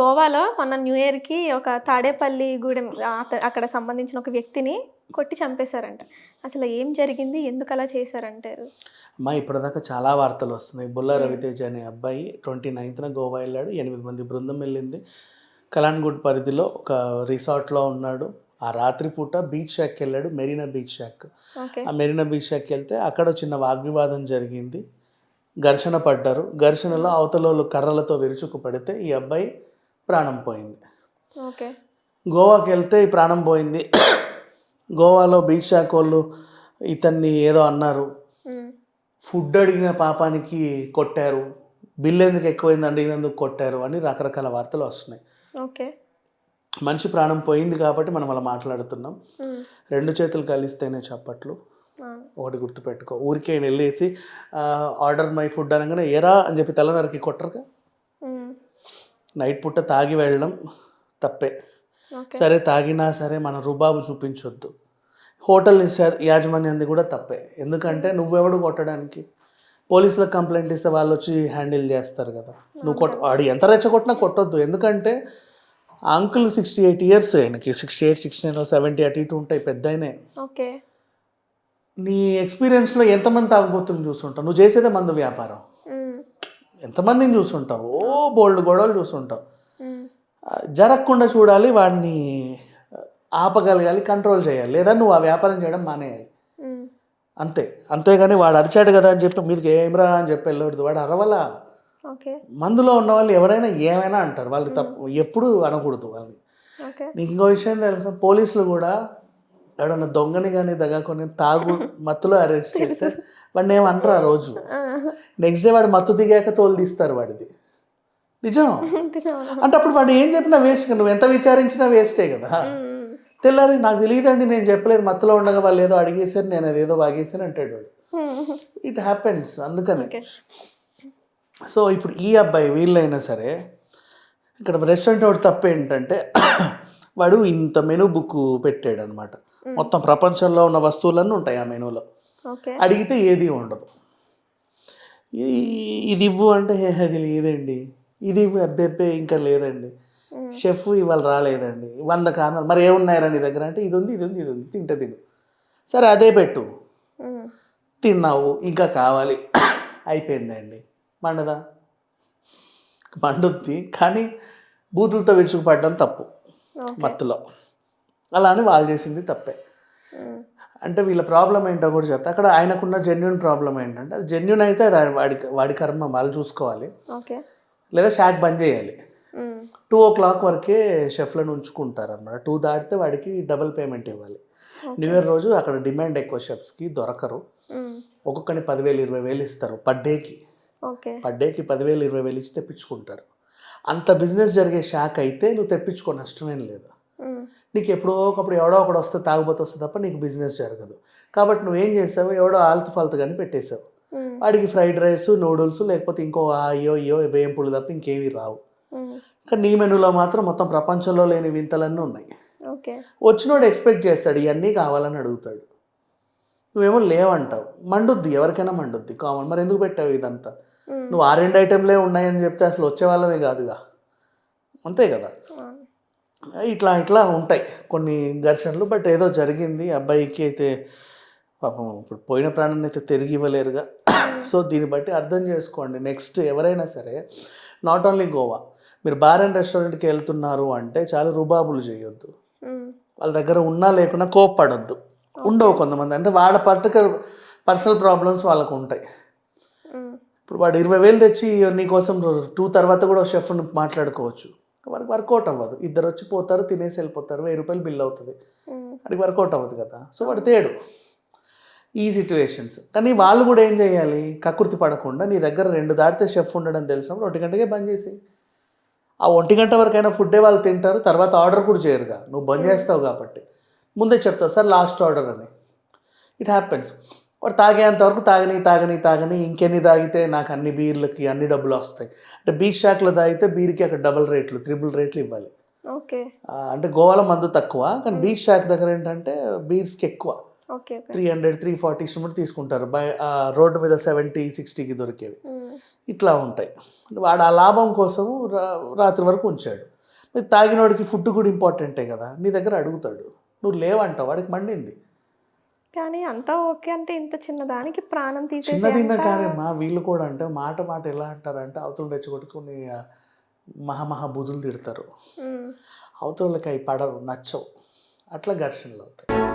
గోవాలో మన న్యూ ఇయర్కి ఒక తాడేపల్లి గూడెం అక్కడ సంబంధించిన ఒక వ్యక్తిని కొట్టి చంపేశారంట. అసలు ఏం జరిగింది? ఎందుకు అలా చేశారంటారు? అమ్మా ఇప్పటిదాకా చాలా వార్తలు వస్తున్నాయి. బుల్లా రవితేజ అనే అబ్బాయి ట్వంటీ నైన్త్న గోవా వెళ్ళాడు. ఎనిమిది మంది బృందం వెళ్ళింది. కలాన్గుడ్ పరిధిలో ఒక రిసార్ట్లో ఉన్నాడు. ఆ రాత్రి పూట బీచ్ షాక్కి వెళ్ళాడు. Marina beach shack. ఆ మెరీనా బీచ్ షాక్కి వెళ్తే అక్కడ చిన్న వాగ్వివాదం జరిగింది. ఘర్షణ పడ్డారు. ఘర్షణలో అవతలోళ్ళు కర్రలతో విరుచుకు పడితే ఈ అబ్బాయి ప్రాణం పోయింది. ఓకే. గోవాకి వెళ్తే ఈ ప్రాణం పోయింది. గోవాలో బీచ్ వాళ్ళు ఇతన్ని ఏదో అన్నారు. ఫుడ్ అడిగిన పాపానికి కొట్టారు. బిల్ ఎందుకు ఎక్కువైంది అడిగినందుకు కొట్టారు అని రకరకాల వార్తలు వస్తున్నాయి. ఓకే. మనిషి ప్రాణం పోయింది కాబట్టి మనం అలా మాట్లాడుతున్నాం. రెండు చేతులు కలిస్తేనే చప్పట్లు. ఒకటి గుర్తుపెట్టుకో. ఊరికే వెళ్ళేసి ఆర్డర్ మై ఫుడ్ అనగానే ఎరా అని చెప్పి తెల్లనరికి కొట్టరుగా? నైట్ పుట్ట తాగి వెళ్ళడం తప్పే. సరే తాగినా సరే మన రుబాబు చూపించొద్దు. హోటల్ యాజమాన్యంది కూడా తప్పే. ఎందుకంటే నువ్వెవడు కొట్టడానికి? పోలీసులకు కంప్లైంట్ ఇస్తే వాళ్ళు వచ్చి హ్యాండిల్ చేస్తారు కదా. నువ్వు కొట్ట వాడు ఎంత రెచ్చగొట్టినా కొట్టొద్దు. ఎందుకంటే అంకుల్ సిక్స్టీ ఎయిట్ ఇయర్స్ ఆయనకి. Sixty eight sixty nine seventy అటు ఇటు ఉంటాయి పెద్ద ఓకే. నీ ఎక్స్పీరియన్స్లో ఎంతమంది తాగుబోతులు చూస్తుంటావు? నువ్వు చేసేదే మందు వ్యాపారం. ఎంతమందిని చూస్తుంటావు ఓ బోల్డ్ గొడవలు ఆ, జరగకుండా చూడాలి వాడిని ఆపగలగాలి కంట్రోల్ చేయాలి. లేదా నువ్వు ఆ వ్యాపారం చేయడం మానేయాలి. అంతే. అంతేగాని వాడు అరిచాడు కదా అని చెప్పి మీదకి ఏమిరా అని చెప్పి వెళ్ళకూడదు. వాడు అరవలా. ఓకే. మందులో ఉన్న వాళ్ళు ఎవరైనా ఏమైనా అంటారు. వాళ్ళు తప్పు ఎప్పుడు అనకూడదు వాళ్ళని. నీకు ఇంకో విషయం తెలుసా? పోలీసులు కూడా ఎవడన్నా దొంగని కానీ దగ్గకొని తాగు మత్తులో అరెస్ట్ చేస్తే వాడిని ఏమంటారు ఆ రోజు? నెక్స్ట్ డే వాడు మత్తు దిగాక తోలు తీస్తారు వాడిది. నిజం. అంటే అప్పుడు వాడు ఏం చెప్పినా వేస్ట్ నువ్వు ఎంత విచారించినా వేస్టే కదా? తెల్లారి నాకు తెలియదండి నేను చెప్పలేదు మత్తులో ఉండగా వాళ్ళు ఏదో అడిగేశారు నేను అదేదో వాగేశాను అంటాడు వాడు. ఇట్ హ్యాపెన్స్ అందుకని. సో ఇప్పుడు ఈ అబ్బాయి వీళ్ళైనా సరే ఇక్కడ రెస్టారెంట్ వాడు తప్పు ఏంటంటే వాడు ఇంత మెనూ బుక్ పెట్టాడు అనమాట మొత్తం ప్రపంచంలో ఉన్న వస్తువులన్నీ ఉంటాయి ఆ మెనూలో. అడిగితే ఏది ఉండదు. ఇది ఇవ్వు అంటే "ఏ, అది లేదండి. ఇది ఇవ్వు అబ్బెబ్బే ఇంకా లేదండి. షెఫ్ ఇవాళ రాలేదండి. వంద కారణాలు. మరి ఏమున్నాయరా నీ దగ్గర? అంటే ఇది ఉంది ఇది ఉంది ఇది ఉంది. తింటే తిను. సరే అదే పెట్టు. తిన్నావు ఇంకా కావాలి. అయిపోయిందండి. మండదా? మండుద్ది కానీ బూతులతో విరుచుకుపడడం తప్పు మత్తులో. అలా అని వాళ్ళు చేసింది తప్పే. అంటే వీళ్ళ ప్రాబ్లం ఏంటో కూడా చెప్తా. అక్కడ ఆయనకున్న జెన్యున్ ప్రాబ్లం ఏంటంటే అది జెన్యున్ అయితే అది వాడి వాడి కర్మ వాళ్ళు చూసుకోవాలి. ఓకే. లేదా షాక్ బంద్ చేయాలి. టూ ఓ క్లాక్ వరకే షెఫ్లను ఉంచుకుంటారు అనమాట టూ దాటితే వాడికి డబుల్ పేమెంట్ ఇవ్వాలి. న్యూ ఇయర్ రోజు అక్కడ డిమాండ్ ఎక్కువ షెఫ్స్కి దొరకరు. ఒక్కొక్కని పదివేలు ఇరవై వేలు ఇస్తారు పర్ డేకి. ఓకే. పర్ డేకి పదివేలు ఇరవై వేలు ఇచ్చి తెప్పించుకుంటారు. అంత బిజినెస్ జరిగే షాక్ అయితే నువ్వు తెప్పించుకో నష్టమేం లేదు. నీకు ఎప్పుడో ఒకప్పుడు ఎవడో ఒకడు వస్తే తాగుబోతు వస్తే తప్ప నీకు బిజినెస్ జరగదు. కాబట్టి నువ్వేం చేసావు? ఎవడో ఆల్తు ఫాల్తు కానీ పెట్టేశావు వాడికి ఫ్రైడ్ రైస్ నూడిల్స్ లేకపోతే ఇంకో అయ్యో అయ్యో వేంపులు తప్ప ఇంకేమీ రావు. కానీ నీ మెనూలో మాత్రం మొత్తం ప్రపంచంలో లేని వింతలన్నీ ఉన్నాయి. ఓకే. వచ్చినోడు ఎక్స్పెక్ట్ చేస్తాడు ఇవన్నీ కావాలని అడుగుతాడు. నువ్వేమో లేవంటావు. మండుద్ది ఎవరికైనా మండుద్ది. కామన్. మరి ఎందుకు పెట్టావు ఇదంతా? నువ్వు ఆ రెండు ఐటెంలే ఉన్నాయని చెప్తే అసలు వచ్చే వాళ్ళమే కాదుగా. అంతే కదా? ఇట్లా ఇట్లా ఉంటాయి కొన్ని ఘర్షణలు బట్ ఏదో జరిగింది. అబ్బాయికి అయితే పాపం ఇప్పుడు పోయిన ప్రాణాన్ని అయితే తిరిగి ఇవ్వలేరుగా. సో దీన్ని బట్టి అర్థం చేసుకోండి. నెక్స్ట్ ఎవరైనా సరే నాట్ ఓన్లీ గోవా మీరు బార్ అండ్ రెస్టారెంట్కి వెళ్తున్నారు అంటే చాలా రుబాబులు చేయొద్దు. వాళ్ళ దగ్గర ఉన్నా లేకున్నా కోప్పడొద్దు. ఉండవు కొంతమంది. అంటే వాళ్ళ పర్టికులర్ పర్సనల్ ప్రాబ్లమ్స్ వాళ్ళకు ఉంటాయి. ఇప్పుడు వాడు ఇరవై వేలు తెచ్చి నీకోసం టూ తర్వాత కూడా షెఫ్ని మాట్లాడుకోవచ్చు. వాడికి వర్కౌట్ అవ్వదు. ఇద్దరు వచ్చి పోతారు తినేసి వెళ్ళిపోతారు. వెయ్యి రూపాయలు బిల్ అవుతుంది. వాడికి వర్కౌట్ అవ్వదు కదా. సో వాడు తేడు. ఈ సిచ్యువేషన్స్ కానీ వాళ్ళు కూడా ఏం చేయాలి? కకృతి పడకుండా నీ దగ్గర రెండు దాటితే షెఫ్ ఉండడం తెలిసినప్పుడు ఒంటి గంటకే బంద్ చేసి. ఆ ఒంటి గంట వరకైనా ఫుడ్డే వాళ్ళు తింటారు తర్వాత ఆర్డర్ కూడా చేయరుగా. నువ్వు బంద్ చేస్తావు కాబట్టి. ముందే చెప్తావు సార్ లాస్ట్ ఆర్డర్ అని. ఇట్ హ్యాపెన్స్ వాడు తాగేంత వరకు తాగని తాగని తాగని ఇంకెన్ని తాగితే నాకు అన్ని బీర్లకి అన్ని డబ్బులు వస్తాయి. అంటే బీచ్ షాక్లో తాగితే బీర్కి అక్కడ డబుల్ రేట్లు త్రిబుల్ రేట్లు ఇవ్వాలి. ఓకే. అంటే గోవాలో మందు తక్కువ కానీ బీచ్ షాక్ దగ్గర ఏంటంటే బీర్స్కి ఎక్కువ. Okay three hundred three forty ఇష్టం తీసుకుంటారు. బై రోడ్డు మీద సెవెంటీ సిక్స్టీకి దొరికేవి. ఇట్లా ఉంటాయి. వాడు ఆ లాభం కోసం రాత్రి వరకు ఉంచాడు. మరి తాగినోడికి ఫుడ్ కూడా ఇంపార్టెంటే కదా నీ దగ్గర అడుగుతాడు. నువ్వు లేవంటావు వాడికి మండింది. కానీ అంతా ఓకే అంటే ఇంత చిన్నదానికి ప్రాణం తీసేసి చిన్నదిన్న అంత- కానీ మా వీళ్ళు కూడా అంటే మాట మాట ఎలా అంటారంటే అవతలు రెచ్చగొట్టుకుని మహామహా బుధులు తిడతారు. అవతలకి అవి పడవు నచ్చవు. అట్లా ఘర్షణలు అవుతాయి.